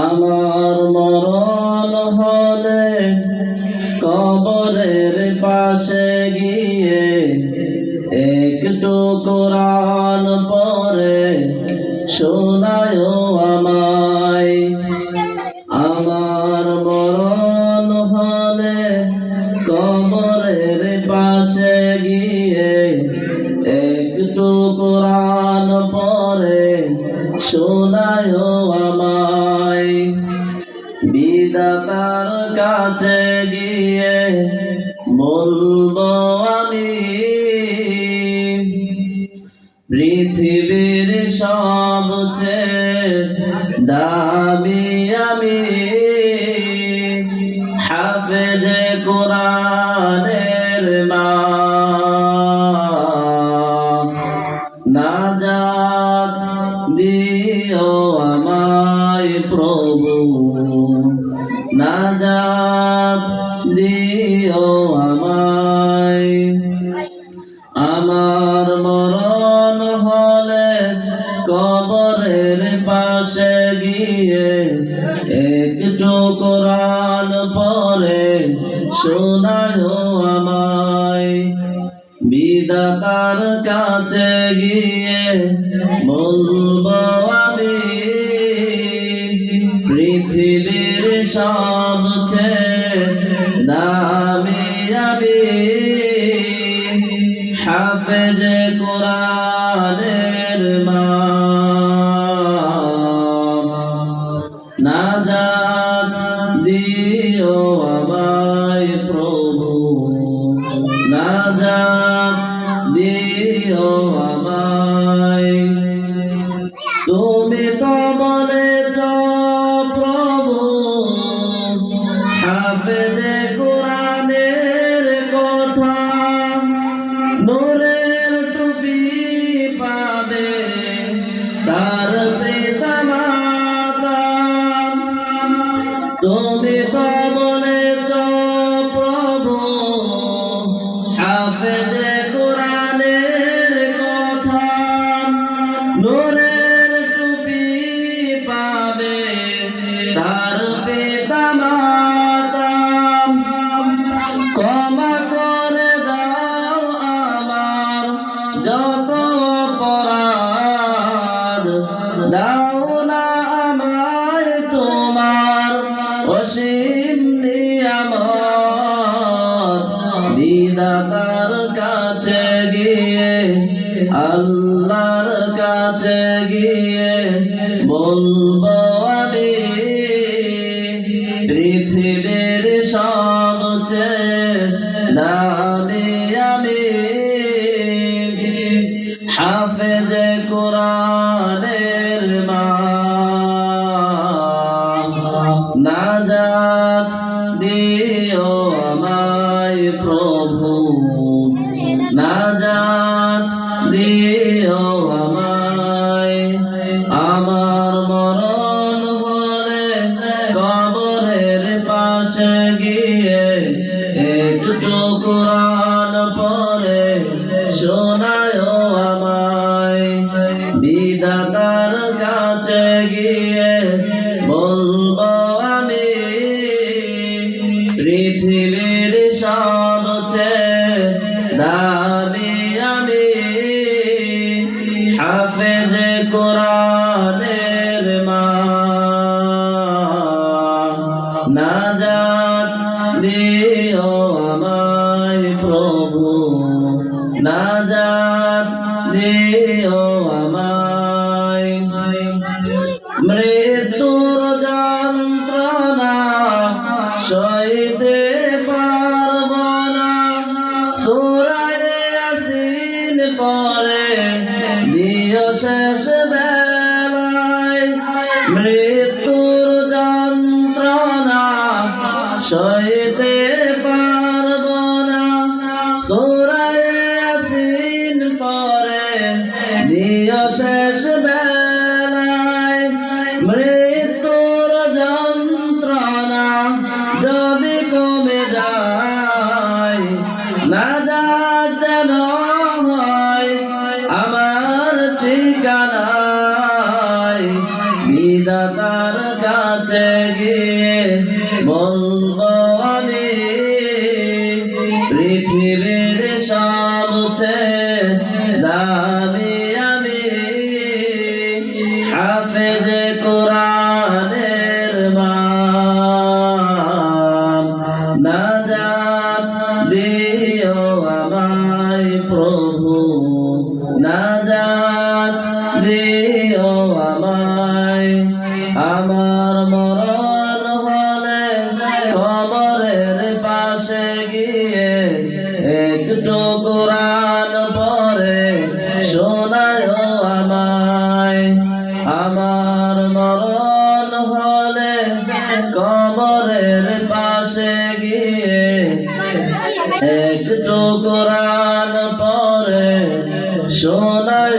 আমার মরণ হলে কবরের পাশে গিয়ে একটু কোরআন পরে শোনায় আমায়। আমার শোনায় আমায়। বিদাতার কাছে গিয়ে বলব আমি পৃথিবীর সবচেয়ে দামি আমি। দিও আমায়। আমার মরণ হলে কবরের পাশে গিয়ে একটু কোরআন পরে শোনায় আমায়। বিদাতার কাছে গিয়ে বলব আমি, পৃথিবীর সবচেয়ে হাফেজ কোরআনের মা নাজাত দিও আমায় প্রভু। নাজাত দিও হাফেজে কাছে গিয়ে বলব আমি পৃথিবীর সবচেয়ে দামি আমি হাফেজ কোরআনের মা নাজাত দিও আমায় প্রভু। নাজাত দিও বিধাতার কাছে গিয়ে বলব আমি, পৃথিবীর সবচেয়ে দাবি আমি। হাফেজ কোরআনের মা নাজাত দিও আমায় প্রভু, না নাজাত দিও মৃত্যুর যন্ত্রণা সইতে পারব না। সোরায়াসিন পরে নিয় শেষ বেলায় মৃত্যুর যন্ত্রণা যদি কমে যায়, না মন পৃথিবীর সবচেয়ে দামি আমি হাফেজ গিয়ে একটু কোরআন পরে শোনায় আমায়। আমার মরণ হলে কবরের পাশে গিয়ে একটু কোরআন পরে শোনায়